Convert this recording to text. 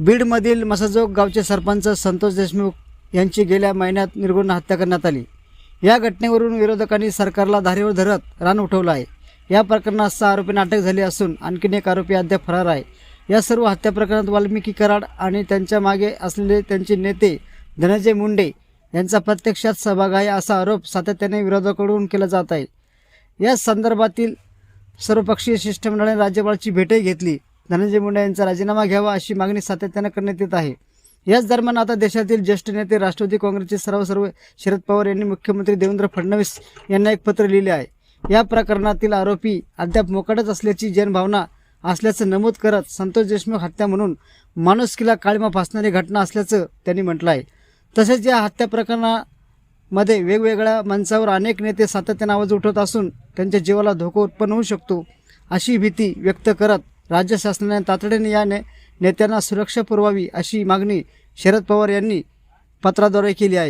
बीडमधील मसाजोग गावचे सरपंच संतोष देशमुख यांची गेल्या महिन्यात निर्गुण हत्या करण्यात आली. या घटनेवरून विरोधकांनी सरकारला धारेवर धरत रान उठवलं आहे. या प्रकरणात सहा आरोपींना अटक झाली असून आणखीन एक आरोपी अद्याप फरार आहे. या सर्व हत्या प्रकरणात वाल्मिकी कराड आणि त्यांच्या मागे असलेले त्यांचे नेते धनंजय मुंडे यांचा प्रत्यक्षात सहभाग आहे असा आरोप सातत्याने विरोधकाकडून केला जात आहे. या संदर्भातील सर्वपक्षीय शिष्टमंडळाने राज्यपालाची भेटही घेतली. धनंजय मुंडे यांचा राजीनामा घ्यावा अशी मागणी सातत्यानं करण्यात येत आहे. याच दरम्यान आता देशातील ज्येष्ठ नेते राष्ट्रवादी काँग्रेसचे सर्व सर्व शरद पवार यांनी मुख्यमंत्री देवेंद्र फडणवीस यांना एक पत्र लिहिले आहे. या प्रकरणातील आरोपी अद्याप मोकाटच असल्याची जनभावना असल्याचं नमूद करत संतोष देशमुख हत्या म्हणून माणुसकीला काळीमा फासणारी घटना असल्याचं त्यांनी म्हटलं आहे. तसेच या हत्या प्रकरणामध्ये वेगवेगळ्या मंचावर अनेक नेते सातत्याने आवाज उठवत असून त्यांच्या जीवाला धोका उत्पन्न होऊ शकतो अशी भीती व्यक्त करत राज्य शासनाने तातडीने या ने नेत्यांना सुरक्षा पुरवावी अशी मागणी शरद पवार यांनी पत्राद्वारे केली आहे.